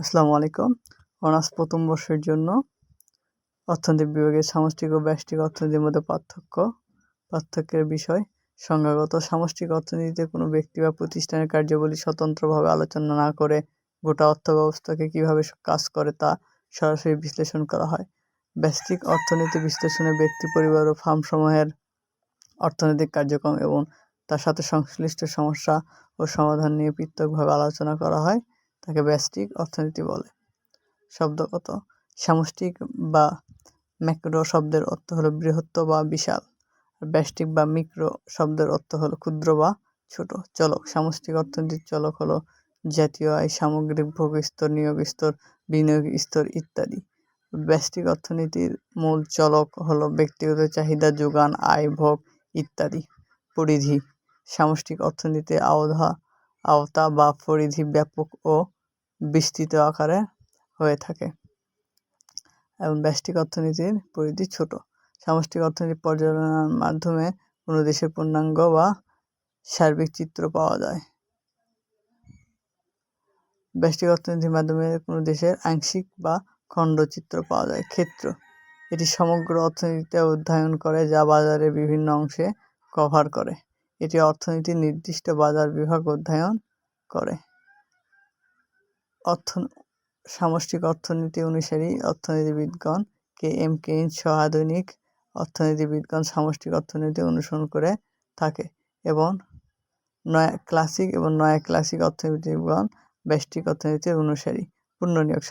আসসালামু আলাইকুম। অনার্স প্রথম বর্ষের জন্য অর্থনীতি বিভাগের সামষ্টিক ও ব্যষ্টিক অর্থনীতির মধ্যে পার্থক্য। পার্থক্যের বিষয়, সংজ্ঞাগত সামষ্টিক অর্থনীতিতে কোনো ব্যক্তি বা প্রতিষ্ঠানের কার্যাবলী স্বতন্ত্রভাবে আলোচনা না করে গোটা অর্থ ব্যবস্থাকে কীভাবে কাজ করে তা সরাসরি বিশ্লেষণ করা হয়। ব্যষ্টিক অর্থনীতি বিশ্লেষণে ব্যক্তি, পরিবার ও ফার্মসমূহের অর্থনৈতিক কার্যক্রম এবং তার সাথে সংশ্লিষ্ট সমস্যা ও সমাধান নিয়ে পৃথকভাবে আলোচনা করা হয়। তাকে ব্যষ্টিক অর্থনীতি বলে। শব্দগত সামষ্টিক বা ম্যাক্রো শব্দের অর্থ হলো বৃহত্ত বা বিশাল। ব্যষ্টিক বা মিক্রো শব্দের অর্থ হলো ক্ষুদ্র বা ছোট। চলক, সামষ্টিক অর্থনীতির চলক হলো জাতীয় আয়, সামগ্রিক ভোগ স্তর, নিয়োগ স্তর, বিনিয়োগ স্তর ইত্যাদি। ব্যষ্টিক অর্থনীতির মূল চলক হলো ব্যক্তিগত চাহিদা, যোগান, আয়, ভোগ ইত্যাদি। পরিধি, সামষ্টিক অর্থনীতিতে আওধা আওতা বা পরিধি ব্যাপক ও বিস্তৃত আকারে হয়ে থাকে। এবং ব্যষ্টিক অর্থনীতির পরিধি ছোট। সামষ্টিক অর্থনীতি পর্যালোচনার মাধ্যমে কোনো দেশের পূর্ণাঙ্গ বা সার্বিক চিত্র পাওয়া যায়। ব্যষ্টিক অর্থনীতির মাধ্যমে কোনো দেশের আংশিক বা খণ্ড চিত্র পাওয়া যায়। ক্ষেত্র। এটি সমগ্র অর্থনীতিতে অধ্যয়ন করে যা বাজারের বিভিন্ন অংশে কভার করে। এটি অর্থনীতির নির্দিষ্ট বাজার বিভাগ অধ্যয়ন করে। অর্থ, সামষ্টিক অর্থনীতি অনুসারী অর্থনীতিবিদগণ কে এম কেইন্স সহ আধুনিক অর্থনীতিবিদগণ সামষ্টিক অর্থনীতি অনুসরণ করে থাকে এবং নয়া ক্লাসিক এবং নয়া ক্লাসিক অর্থনীতিবিদগণ ব্যষ্টিক অর্থনীতির অনুসারী। নিয়োগ